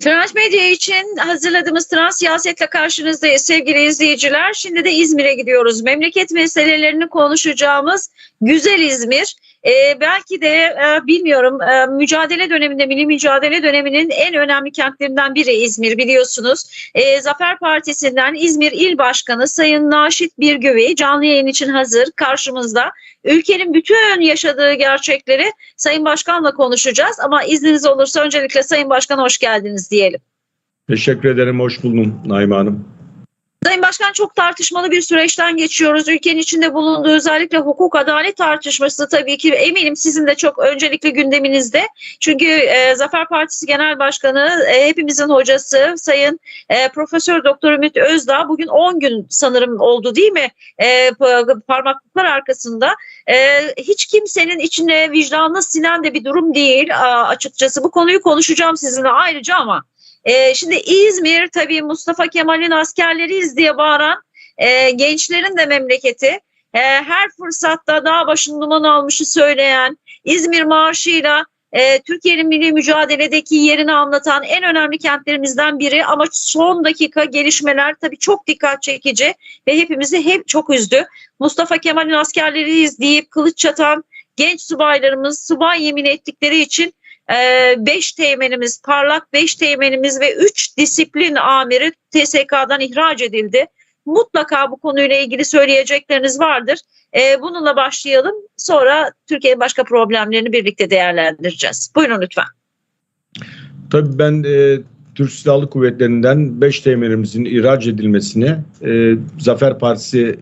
Trans Medya için hazırladığımız Trans Siyaset'le karşınızdayız sevgili izleyiciler. Şimdi de İzmir'e gidiyoruz. Memleket meselelerini konuşacağımız güzel İzmir. Ee, belki de e, bilmiyorum e, mücadele döneminde, milli mücadele döneminin en önemli kentlerinden biri İzmir biliyorsunuz. E, Zafer Partisi'nden İzmir İl Başkanı Sayın Naşit Birgövi canlı yayın için hazır karşımızda. Ülkenin bütün yaşadığı gerçekleri Sayın Başkan'la konuşacağız ama izniniz olursa öncelikle Sayın Başkan hoş geldiniz diyelim. Teşekkür ederim. Hoş buldum Naime Hanım. Sayın Başkan çok tartışmalı bir süreçten geçiyoruz. Ülkenin içinde bulunduğu özellikle hukuk adalet tartışması tabii ki eminim sizin de çok öncelikli gündeminizde. Çünkü e, Zafer Partisi Genel Başkanı e, hepimizin hocası Sayın e, Profesör Doktor Ümit Özdağ bugün 10 gün sanırım oldu değil mi? E, parmaklıklar arkasında. E, hiç kimsenin içine vicdanını sinen de bir durum değil a, açıkçası. Bu konuyu konuşacağım sizinle ayrıca ama ee, şimdi İzmir tabii Mustafa Kemal'in askerleriyiz diye bağıran e, gençlerin de memleketi. E, her fırsatta dağ başının duman almışı söyleyen İzmir marşıyla e, Türkiye'nin milli mücadeledeki yerini anlatan en önemli kentlerimizden biri ama son dakika gelişmeler tabii çok dikkat çekici ve hepimizi hep çok üzdü. Mustafa Kemal'in askerleriyiz deyip kılıç çatan genç subaylarımız subay yemin ettikleri için 5 ee, teğmenimiz, parlak 5 teğmenimiz ve 3 disiplin amiri TSK'dan ihraç edildi. Mutlaka bu konuyla ilgili söyleyecekleriniz vardır. Ee, bununla başlayalım. Sonra Türkiye'nin başka problemlerini birlikte değerlendireceğiz. Buyurun lütfen. Tabii ben e, Türk Silahlı Kuvvetleri'nden 5 teğmenimizin ihraç edilmesini e, Zafer Partisi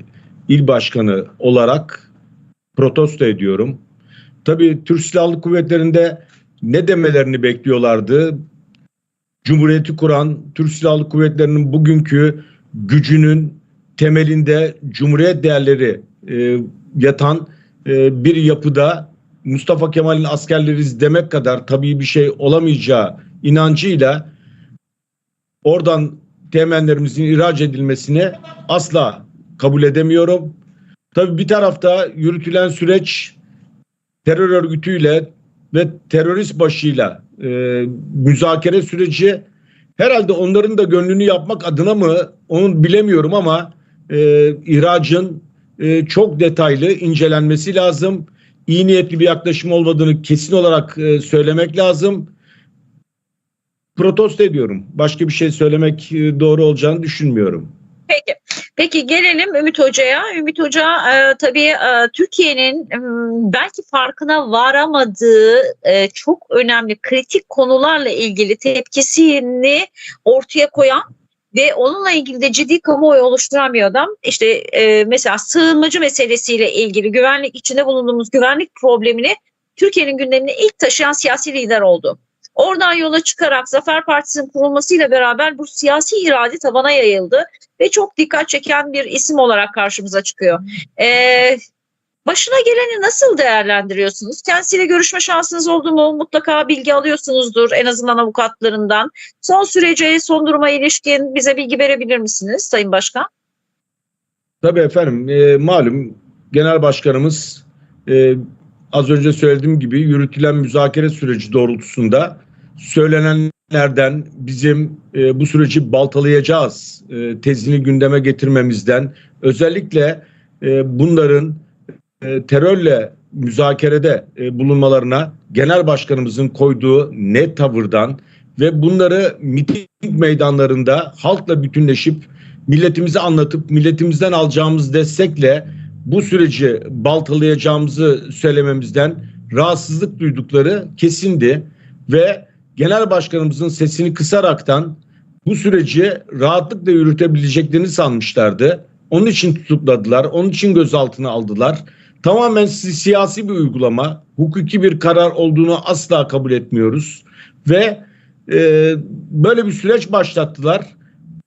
İl Başkanı olarak protesto ediyorum. Tabii Türk Silahlı Kuvvetleri'nde ne demelerini bekliyorlardı? Cumhuriyeti kuran Türk Silahlı Kuvvetleri'nin bugünkü gücünün temelinde Cumhuriyet değerleri e, yatan e, bir yapıda Mustafa Kemal'in askerleriz demek kadar tabii bir şey olamayacağı inancıyla oradan temenlerimizin ihraç edilmesini asla kabul edemiyorum. Tabii bir tarafta yürütülen süreç terör örgütüyle ve terörist başıyla e, müzakere süreci herhalde onların da gönlünü yapmak adına mı onu bilemiyorum ama e, ihracın e, çok detaylı incelenmesi lazım. İyi niyetli bir yaklaşım olmadığını kesin olarak e, söylemek lazım. Protesto ediyorum. Başka bir şey söylemek e, doğru olacağını düşünmüyorum. Peki. Peki gelelim Ümit Hoca'ya. Ümit Hoca e, tabii e, Türkiye'nin e, belki farkına varamadığı e, çok önemli kritik konularla ilgili tepkisini ortaya koyan ve onunla ilgili de ciddi kamuoyu oluşturan bir adam. İşte e, mesela sığınmacı meselesiyle ilgili güvenlik içinde bulunduğumuz güvenlik problemini Türkiye'nin gündemine ilk taşıyan siyasi lider oldu. Oradan yola çıkarak Zafer Partisi'nin kurulmasıyla beraber bu siyasi irade tabana yayıldı ve çok dikkat çeken bir isim olarak karşımıza çıkıyor. Ee, başına geleni nasıl değerlendiriyorsunuz? Kendisiyle görüşme şansınız oldu mu? Mutlaka bilgi alıyorsunuzdur en azından avukatlarından. Son sürece, son duruma ilişkin bize bilgi verebilir misiniz Sayın Başkan? Tabii efendim. E, malum Genel Başkanımız e, az önce söylediğim gibi yürütülen müzakere süreci doğrultusunda söylenenlerden bizim e, bu süreci baltalayacağız e, tezini gündeme getirmemizden. Özellikle e, bunların e, terörle müzakerede e, bulunmalarına genel başkanımızın koyduğu net tavırdan ve bunları miting meydanlarında halkla bütünleşip milletimizi anlatıp milletimizden alacağımız destekle bu süreci baltalayacağımızı söylememizden rahatsızlık duydukları kesindi ve genel başkanımızın sesini kısaraktan bu süreci rahatlıkla yürütebileceklerini sanmışlardı. Onun için tutukladılar, onun için gözaltına aldılar. Tamamen siyasi bir uygulama, hukuki bir karar olduğunu asla kabul etmiyoruz. Ve e, böyle bir süreç başlattılar.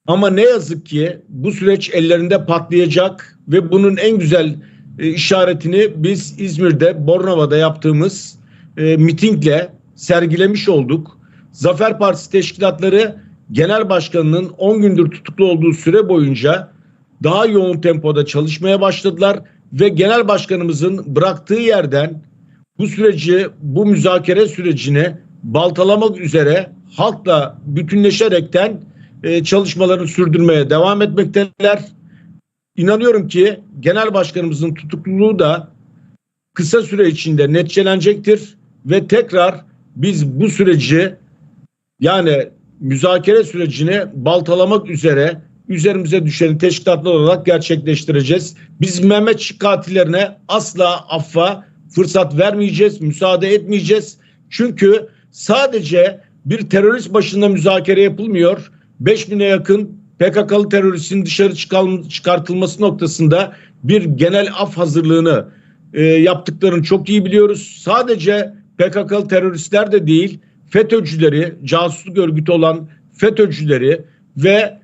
Ama ne yazık ki bu süreç ellerinde patlayacak ve bunun en güzel e, işaretini biz İzmir'de Bornova'da yaptığımız e, mitingle sergilemiş olduk. Zafer Partisi teşkilatları genel başkanının 10 gündür tutuklu olduğu süre boyunca daha yoğun tempoda çalışmaya başladılar ve genel başkanımızın bıraktığı yerden bu süreci, bu müzakere sürecine baltalamak üzere halkla bütünleşerekten e, çalışmalarını sürdürmeye devam etmekteler. İnanıyorum ki genel başkanımızın tutukluluğu da kısa süre içinde netçelenecektir ve tekrar biz bu süreci yani müzakere sürecini baltalamak üzere üzerimize düşeni teşkilatlı olarak gerçekleştireceğiz. Biz Mehmetçik katillerine asla affa fırsat vermeyeceğiz, müsaade etmeyeceğiz. Çünkü sadece bir terörist başında müzakere yapılmıyor. 5000'e yakın PKK'lı teröristin dışarı çıkartılması noktasında bir genel af hazırlığını e, yaptıklarını çok iyi biliyoruz. Sadece PKK'lı teröristler de değil, FETÖ'cüleri, casusluk örgütü olan FETÖ'cüleri ve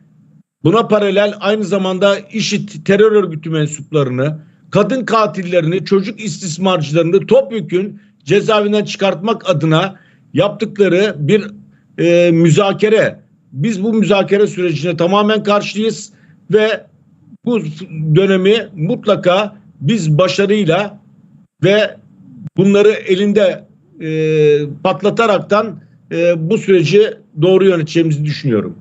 buna paralel aynı zamanda IŞİD terör örgütü mensuplarını, kadın katillerini, çocuk istismarcılarını topyekün cezaevinden çıkartmak adına yaptıkları bir e, müzakere. Biz bu müzakere sürecine tamamen karşıyız ve bu dönemi mutlaka biz başarıyla ve bunları elinde e, patlataraktan e, bu süreci doğru yöneteceğimizi düşünüyorum.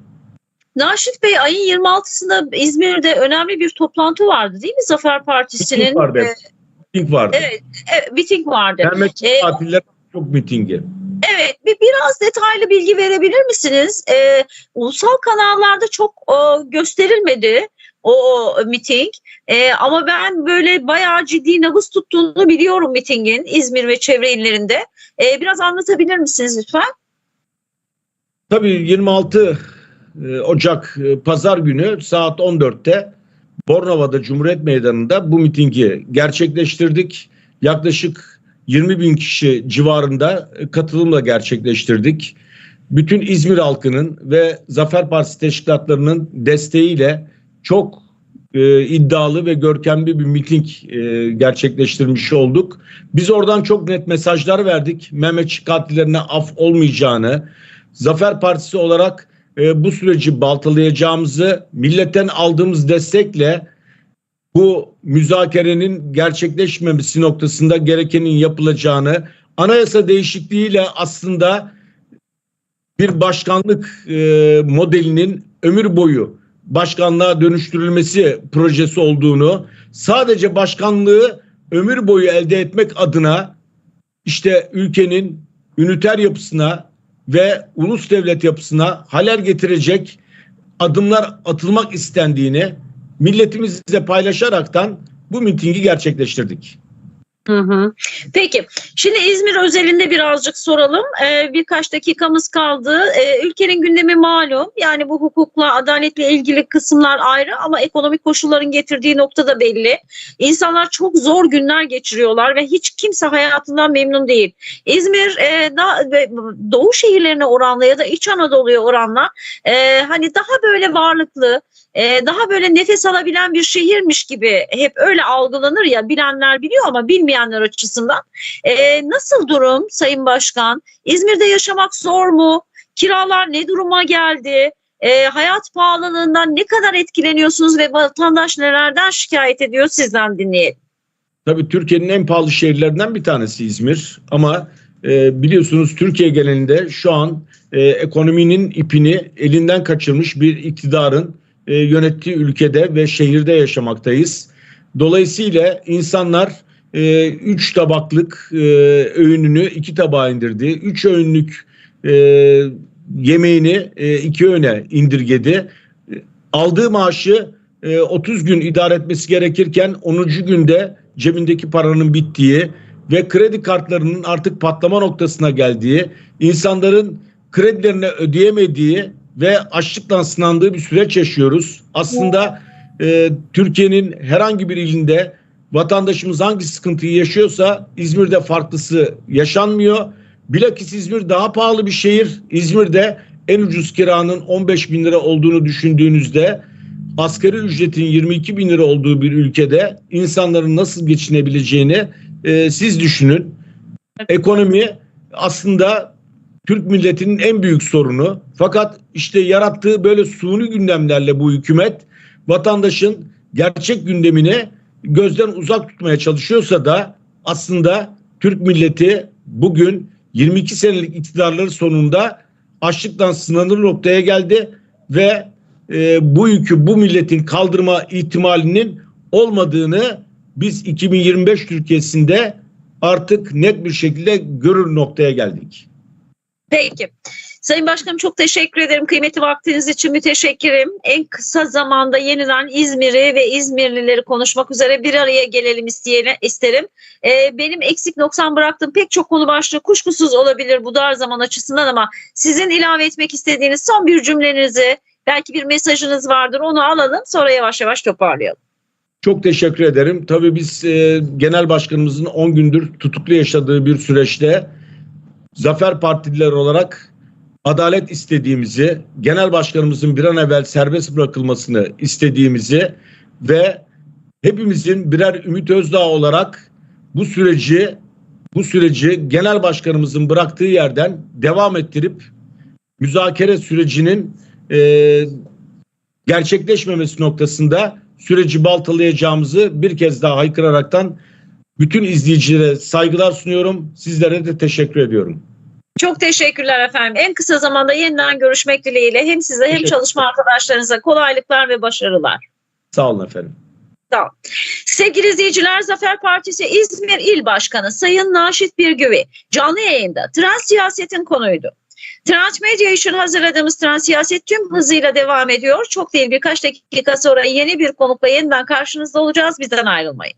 Naşit Bey ayın 26'sında İzmir'de önemli bir toplantı vardı değil mi Zafer Partisi'nin? Miting vardı. e, Miting vardı. evet, e, miting vardı. Mehmetçik E, katiller çok mitingi. Evet, bir biraz detaylı bilgi verebilir misiniz? Ee, ulusal kanallarda çok o, gösterilmedi o, o miting. Ee, ama ben böyle bayağı ciddi nabız tuttuğunu biliyorum mitingin İzmir ve çevre illerinde. Ee, biraz anlatabilir misiniz lütfen? Tabii 26 e, Ocak e, Pazar günü saat 14'te Bornova'da Cumhuriyet Meydanı'nda bu mitingi gerçekleştirdik. Yaklaşık 20 bin kişi civarında e, katılımla gerçekleştirdik. Bütün İzmir halkının ve Zafer Partisi teşkilatlarının desteğiyle çok e, iddialı ve görkemli bir miting e, gerçekleştirmiş olduk. Biz oradan çok net mesajlar verdik. Mehmetçik katillerine af olmayacağını, Zafer Partisi olarak e, bu süreci baltalayacağımızı, milletten aldığımız destekle bu müzakerenin gerçekleşmemesi noktasında gerekenin yapılacağını, anayasa değişikliğiyle aslında bir başkanlık e, modelinin ömür boyu başkanlığa dönüştürülmesi projesi olduğunu, sadece başkanlığı ömür boyu elde etmek adına işte ülkenin üniter yapısına ve ulus devlet yapısına halel getirecek adımlar atılmak istendiğini milletimizle paylaşaraktan bu mitingi gerçekleştirdik. Hı hı. Peki, şimdi İzmir özelinde birazcık soralım. Ee, birkaç dakikamız kaldı. Ee, ülkenin gündemi malum. Yani bu hukukla, adaletle ilgili kısımlar ayrı ama ekonomik koşulların getirdiği nokta da belli. İnsanlar çok zor günler geçiriyorlar ve hiç kimse hayatından memnun değil. İzmir e, da, doğu şehirlerine oranla ya da İç Anadolu'ya oranla e, hani daha böyle varlıklı, e, daha böyle nefes alabilen bir şehirmiş gibi hep öyle algılanır ya bilenler biliyor ama bilmeyenler açısından. E, nasıl durum Sayın Başkan? İzmir'de yaşamak zor mu? Kiralar ne duruma geldi? E, hayat pahalılığından ne kadar etkileniyorsunuz ve vatandaş nelerden şikayet ediyor sizden dinleyelim. Tabii Türkiye'nin en pahalı şehirlerinden bir tanesi İzmir ama e, biliyorsunuz Türkiye genelinde şu an e, ekonominin ipini elinden kaçırmış bir iktidarın e, yönettiği ülkede ve şehirde yaşamaktayız. Dolayısıyla insanlar e, üç tabaklık e, öğününü iki tabağa indirdi. Üç öğünlük e, yemeğini e, iki öğüne indirgedi. Aldığı maaşı e, 30 gün idare etmesi gerekirken 10. günde cebindeki paranın bittiği ve kredi kartlarının artık patlama noktasına geldiği, insanların kredilerini ödeyemediği ve açlıkla sınandığı bir süreç yaşıyoruz. Aslında e, Türkiye'nin herhangi bir ilinde vatandaşımız hangi sıkıntıyı yaşıyorsa İzmir'de farklısı yaşanmıyor. Bilakis İzmir daha pahalı bir şehir. İzmir'de en ucuz kiranın 15 bin lira olduğunu düşündüğünüzde asgari ücretin 22 bin lira olduğu bir ülkede insanların nasıl geçinebileceğini e, siz düşünün. Ekonomi aslında Türk milletinin en büyük sorunu. Fakat işte yarattığı böyle suni gündemlerle bu hükümet vatandaşın gerçek gündemini gözden uzak tutmaya çalışıyorsa da aslında Türk milleti bugün 22 senelik iktidarları sonunda açlıktan sınırlı noktaya geldi ve e, bu yükü bu milletin kaldırma ihtimalinin olmadığını biz 2025 Türkiye'sinde artık net bir şekilde görür noktaya geldik. Peki. Sayın Başkanım çok teşekkür ederim. Kıymetli vaktiniz için müteşekkirim. En kısa zamanda yeniden İzmir'i ve İzmirlileri konuşmak üzere bir araya gelelim isteyene, isterim. Ee, benim eksik noksan bıraktığım pek çok konu başlığı kuşkusuz olabilir bu dar zaman açısından ama sizin ilave etmek istediğiniz son bir cümlenizi belki bir mesajınız vardır onu alalım sonra yavaş yavaş toparlayalım. Çok teşekkür ederim. Tabii biz e, genel başkanımızın 10 gündür tutuklu yaşadığı bir süreçte Zafer Partililer olarak adalet istediğimizi, genel başkanımızın bir an evvel serbest bırakılmasını istediğimizi ve hepimizin birer Ümit Özdağ olarak bu süreci bu süreci genel başkanımızın bıraktığı yerden devam ettirip müzakere sürecinin e, gerçekleşmemesi noktasında süreci baltalayacağımızı bir kez daha haykıraraktan bütün izleyicilere saygılar sunuyorum. Sizlere de teşekkür ediyorum. Çok teşekkürler efendim. En kısa zamanda yeniden görüşmek dileğiyle hem size hem çalışma arkadaşlarınıza kolaylıklar ve başarılar. Sağ olun efendim. Sevgili izleyiciler Zafer Partisi İzmir İl Başkanı Sayın Naşit Birgüvi canlı yayında trans siyasetin konuydu. Trans Medya için hazırladığımız trans siyaset tüm hızıyla devam ediyor. Çok değil birkaç dakika sonra yeni bir konukla yeniden karşınızda olacağız. Bizden ayrılmayın.